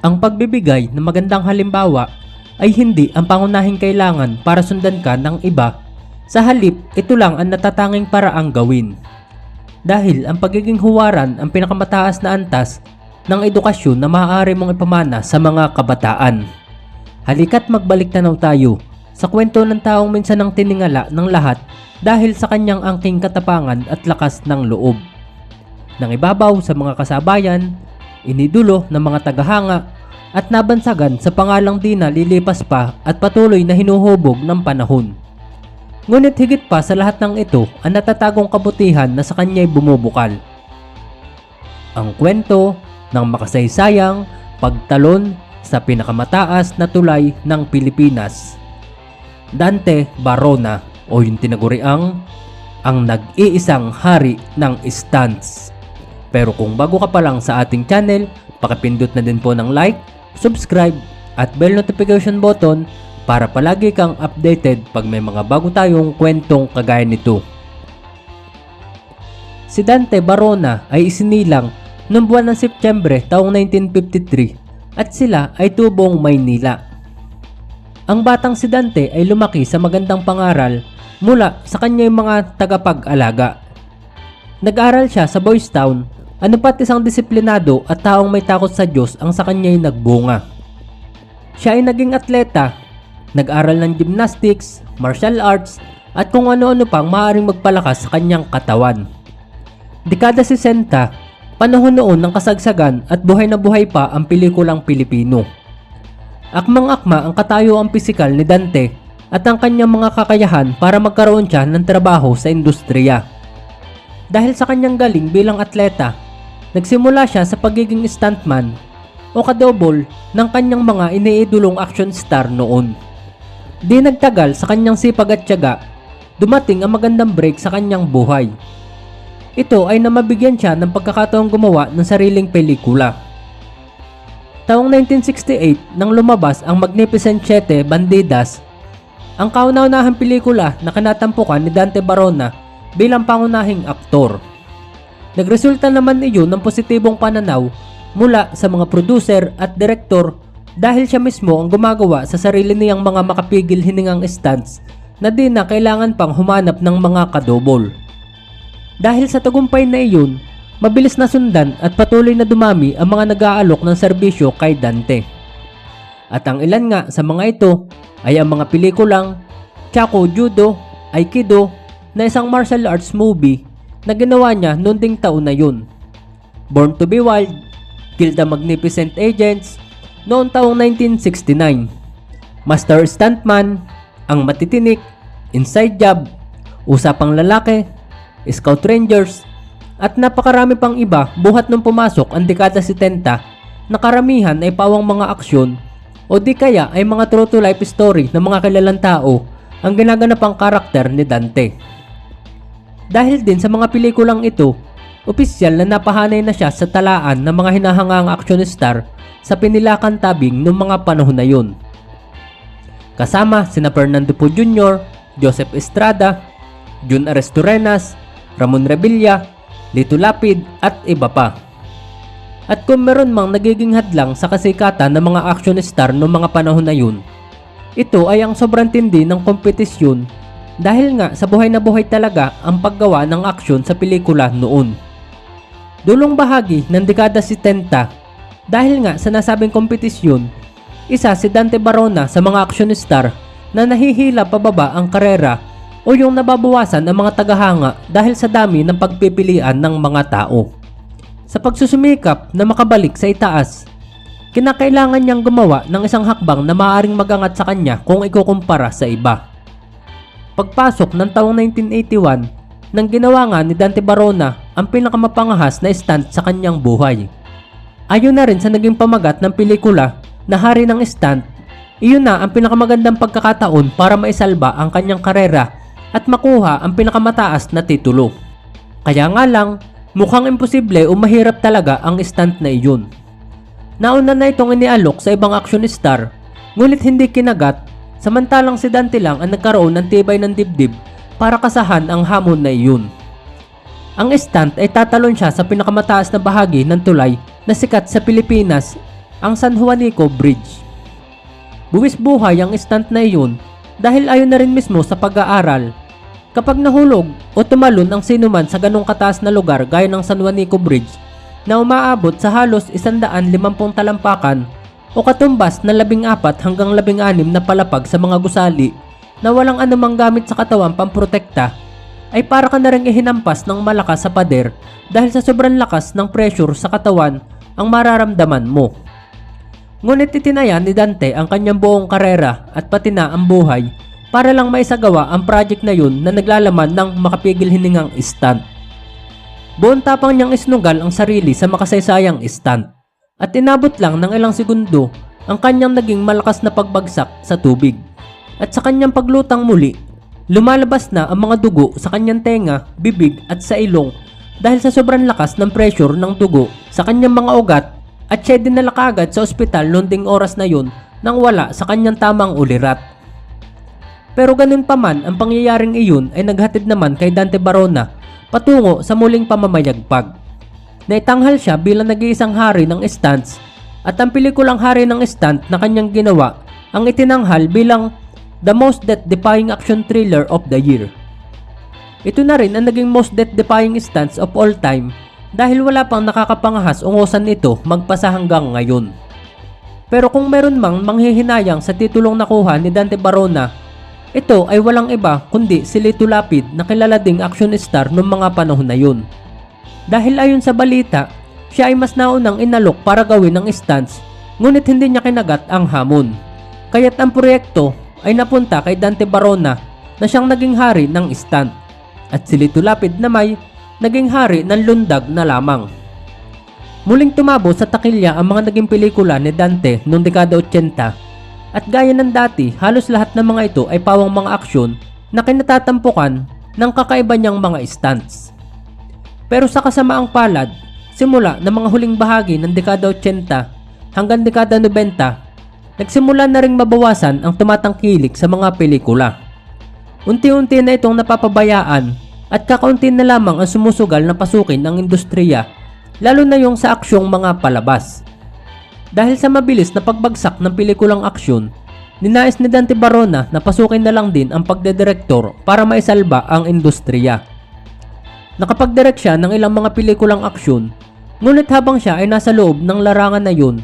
Ang pagbibigay ng magandang halimbawa ay hindi ang pangunahing kailangan para sundan ka ng iba. Sa halip, ito lang ang natatanging paraang gawin. Dahil ang pagiging huwaran ang pinakamataas na antas ng edukasyon na maaari mong ipamana sa mga kabataan. Halika't magbalik tanaw tayo sa kwento ng taong minsan ang tiningala ng lahat dahil sa kanyang angking katapangan at lakas ng loob. Nang ibabaw sa mga kasabayan, inidulo ng mga tagahanga at nabansagan sa pangalang di na lilipas pa at patuloy na hinuhubog ng panahon. Ngunit higit pa sa lahat ng ito ang natatagong kabutihan na sa kanya'y bumubukal. Ang kwento ng makasaysayang pagtalon sa pinakamataas na tulay ng Pilipinas. Dante Barona o yung tinaguriang ang nag-iisang hari ng stance. Pero kung bago ka pa lang sa ating channel, pakipindot na din po ng like, subscribe at bell notification button para palagi kang updated pag may mga bago tayong kwentong kagaya nito. Si Dante Barona ay isinilang noong buwan ng Setyembre taong 1953 at sila ay tubong Maynila. Ang batang si Dante ay lumaki sa magandang pangaral mula sa kanyang mga tagapag-alaga. Nag-aral siya sa Boys Town, ano pat isang disiplinado at taong may takot sa Diyos ang sa kanya'y nagbunga. Siya ay naging atleta, nag-aral ng gymnastics, martial arts, at kung ano-ano pang maaaring magpalakas sa kanyang katawan. Dekada 60, panahon noon ng kasagsagan at buhay na buhay pa ang pelikulang Pilipino. Akmang-akma ang katayuang pisikal ni Dante at ang kanyang mga kakayahan para magkaroon siya ng trabaho sa industriya. Dahil sa kanyang galing bilang atleta, nagsimula siya sa pagiging stuntman o kadobol ng kanyang mga iniidulong action star noon. Di nagtagal sa kanyang sipag at tiyaga, dumating ang magandang break sa kanyang buhay. Ito ay namabigyan siya ng pagkakataong gumawa ng sariling pelikula. Taong 1968 nang lumabas ang Magnificent Siete Bandidas, ang kauna-unahang pelikula na kinatampukan ni Dante Barona bilang pangunahing aktor. Nagresulta naman iyon ng positibong pananaw mula sa mga producer at direktor dahil siya mismo ang gumagawa sa sarili niyang mga makapigil hiningang stunts na di na kailangan pang humanap ng mga kadobol. Dahil sa tagumpay na iyon, mabilis na sundan at patuloy na dumami ang mga nag-aalok ng serbisyo kay Dante. At ang ilan nga sa mga ito ay ang mga pelikulang Chaco Judo, Aikido na isang martial arts movie na ginawa niya noong ding taon na yun. Born to be Wild, Kill the Magnificent Agents noong taong 1969. Master Stuntman, Ang Matitinik, Inside Job, Usapang Lalaki, Scout Rangers, at napakarami pang iba buhat nung pumasok ang dekada 70 na karamihan ay pawang mga aksyon o di kaya ay mga true to life story ng mga kilalang tao ang ginaganapang karakter ni Dante. Dahil din sa mga pelikulang ito, opisyal na napahanay na siya sa talaan ng mga hinahangang action star sa pinilakan tabing noong mga panahon na yun. Kasama sina Fernando Po Jr., Joseph Estrada, Jun Aresturenas, Ramon Revilla, Lito Lapid at iba pa. At kung meron mang nagiging hadlang sa kasikatan ng mga action star noong mga panahon na yun, ito ay ang sobrang tindi ng kompetisyon dahil nga sa buhay na buhay talaga ang paggawa ng aksyon sa pelikula noon. Dulong bahagi ng dekada 70 dahil nga sa nasabing kompetisyon, isa si Dante Barona sa mga action star na nahihila pababa ang karera o yung nababawasan ang mga tagahanga dahil sa dami ng pagpipilian ng mga tao. Sa pagsusumikap na makabalik sa itaas, kinakailangan niyang gumawa ng isang hakbang na maaaring magangat sa kanya kung ikukumpara sa iba. Pagpasok ng taong 1981, nang ginawa nga ni Dante Barona ang pinakamapangahas na stunt sa kanyang buhay. Ayon na rin sa naging pamagat ng pelikula na Hari ng Stunt, iyon na ang pinakamagandang pagkakataon para maisalba ang kanyang karera at makuha ang pinakamataas na titulo. Kaya nga lang, mukhang imposible o mahirap talaga ang stunt na iyon. Nauna na itong inialok sa ibang action star, ngunit hindi kinagat, samantalang si Dante lang ang nagkaroon ng tibay ng dibdib para kasahan ang hamon na iyon. Ang stunt ay tatalon siya sa pinakamataas na bahagi ng tulay na sikat sa Pilipinas ang San Juanico Bridge. Buwis buhay ang stunt na iyon dahil ayon na rin mismo sa pag-aaral. Kapag nahulog o tumalon ang sinuman sa ganong kataas na lugar gaya ng San Juanico Bridge na umaabot sa halos 150 talampakan o katumbas na 14 hanggang 16 na palapag sa mga gusali na walang anumang gamit sa katawan pamprotekta ay para ka na rin ihinampas ng malakas sa pader dahil sa sobrang lakas ng pressure sa katawan ang mararamdaman mo. Ngunit itinaya ni Dante ang kanyang buong karera at pati na ang buhay para lang maisagawa ang project na yun na naglalaman ng makapigil hiningang stunt. Buong tapang niyang isnugal ang sarili sa makasaysayang stunt at inabot lang ng ilang segundo ang kanyang naging malakas na pagbagsak sa tubig. At sa kanyang paglutang muli, lumalabas na ang mga dugo sa kanyang tenga, bibig at sa ilong dahil sa sobrang lakas ng pressure ng dugo sa kanyang mga ugat at siya dinala kaagad sa ospital noong ding oras na yun nang wala sa kanyang tamang ulirat. Pero ganun pa man, ang pangyayaring iyon ay naghatid naman kay Dante Barona patungo sa muling pamamayagpag. Naitanghal siya bilang nag-iisang hari ng stunts at ang pelikulang hari ng stunt na kanyang ginawa ang itinanghal bilang the most death-defying action thriller of the year. Ito na rin ang naging most death-defying stunts of all time dahil wala pang nakakapangahas ungusan nito magpasa hanggang ngayon. Pero kung meron mang manghihinayang sa titulong nakuha ni Dante Barona, ito ay walang iba kundi si Lito Lapid na kilala ding action star noong mga panahon na yun. Dahil ayon sa balita, siya ay mas naunang inalok para gawin ang stunts ngunit hindi niya kinagat ang hamon. Kaya't ang proyekto ay napunta kay Dante Barona na siyang naging hari ng stunt at si Lito Lapid na may naging hari ng lundag na lamang. Muling tumabo sa takilya ang mga naging pelikula ni Dante noong dekada 80 at gaya ng dati halos lahat ng mga ito ay pawang mga aksyon na kinatatampukan ng kakaiba niyang mga stunts. Pero sa kasamaang palad, simula ng mga huling bahagi ng dekada 80 hanggang dekada 90, nagsimula na ring mabawasan ang tumatangkilik sa mga pelikula. Unti-unti na itong napapabayaan at kakaunti na lamang ang sumusugal na pasukin ng industriya lalo na yung sa aksyong mga palabas. Dahil sa mabilis na pagbagsak ng pelikulang aksyon, ninais ni Dante Barona na pasukin na lang din ang pagdedirektor para maisalba ang industriya. Nakapagdirect siya ng ilang mga pelikulang aksyon, ngunit habang siya ay nasa loob ng larangan na yun,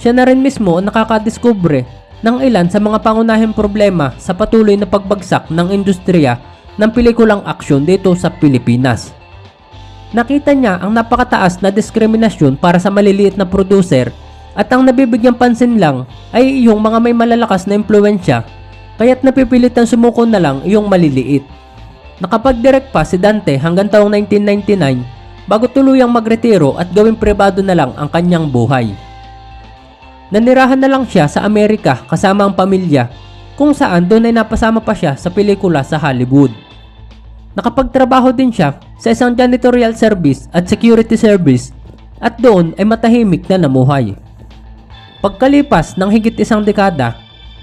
siya na rin mismo ang nakakadiskubre ng ilan sa mga pangunahing problema sa patuloy na pagbagsak ng industriya ng pelikulang aksyon dito sa Pilipinas. Nakita niya ang napakataas na diskriminasyon para sa maliliit na producer at ang nabibigyang pansin lang ay iyong mga may malalakas na impluensya kaya't napipilitan sumuko na lang iyong maliliit. Nakapag-direct pa si Dante hanggang taong 1999 bago tuluyang magretiro at gawing pribado na lang ang kanyang buhay. Nanirahan na lang siya sa Amerika kasama ang pamilya kung saan doon ay napasama pa siya sa pelikula sa Hollywood. Nakapagtrabaho din siya sa isang janitorial service at security service at doon ay matahimik na namuhay. Pagkalipas ng higit isang dekada,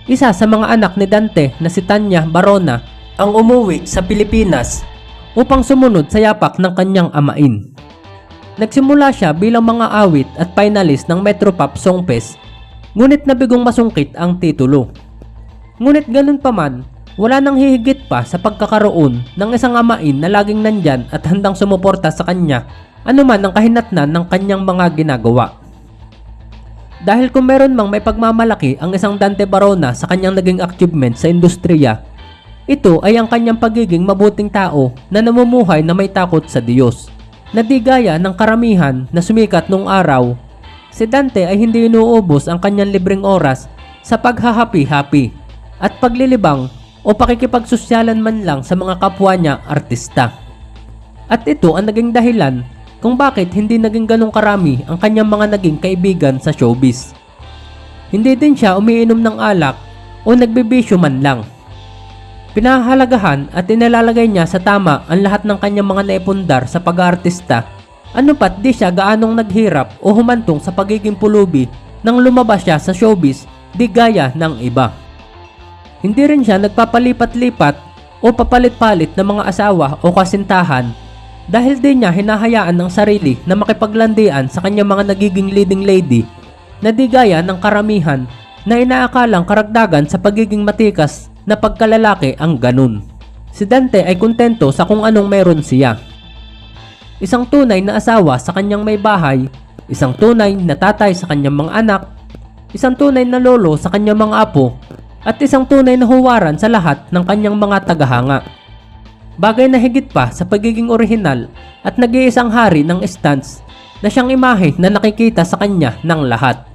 isa sa mga anak ni Dante na si Tanya Barona ang umuwi sa Pilipinas upang sumunod sa yapak ng kanyang amain. Nagsimula siya bilang mga awit at finalist ng Metropop Song Fest, ngunit nabigong masungkit ang titulo. Ngunit ganun pa wala nang hihigit pa sa pagkakaroon ng isang amain na laging nandyan at handang sumuporta sa kanya anuman ang kahinatnan ng kanyang mga ginagawa. Dahil kung meron mang may pagmamalaki ang isang Dante Barona sa kanyang naging achievement sa industriya, ito ay ang kanyang pagiging mabuting tao na namumuhay na may takot sa Diyos. Na di gaya ng karamihan na sumikat nung araw, si Dante ay hindi inuubos ang kanyang libreng oras sa paghahapi-hapi at paglilibang o pakikipagsosyalan man lang sa mga kapwa niya artista. At ito ang naging dahilan kung bakit hindi naging ganong karami ang kanyang mga naging kaibigan sa showbiz. Hindi din siya umiinom ng alak o nagbibisyo man lang. Pinahalagahan at inilalagay niya sa tama ang lahat ng kanyang mga naipundar sa pag-aartista ano pat di siya gaanong naghirap o humantong sa pagiging pulubi nang lumabas siya sa showbiz di gaya ng iba. Hindi rin siya nagpapalipat-lipat o papalit-palit ng mga asawa o kasintahan dahil din niya hinahayaan ng sarili na makipaglandian sa kanyang mga nagiging leading lady na di gaya ng karamihan na inaakalang karagdagan sa pagiging matikas na pagkalalaki ang ganun. Si Dante ay kontento sa kung anong meron siya. Isang tunay na asawa sa kanyang may bahay, isang tunay na tatay sa kanyang mga anak, isang tunay na lolo sa kanyang mga apo, at isang tunay na huwaran sa lahat ng kanyang mga tagahanga. Bagay na higit pa sa pagiging orihinal at nag-iisang hari ng stance na siyang imahe na nakikita sa kanya ng lahat.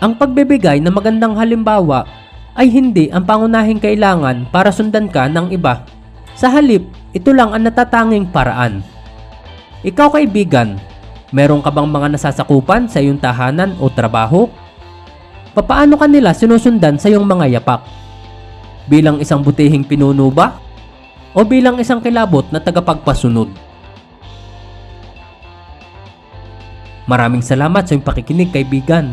Ang pagbibigay ng magandang halimbawa ay hindi ang pangunahing kailangan para sundan ka ng iba. Sa halip, ito lang ang natatanging paraan. Ikaw kaibigan, meron ka bang mga nasasakupan sa iyong tahanan o trabaho? Papaano ka nila sinusundan sa iyong mga yapak? Bilang isang butihing pinuno ba? O bilang isang kilabot na tagapagpasunod? Maraming salamat sa iyong pakikinig kaibigan.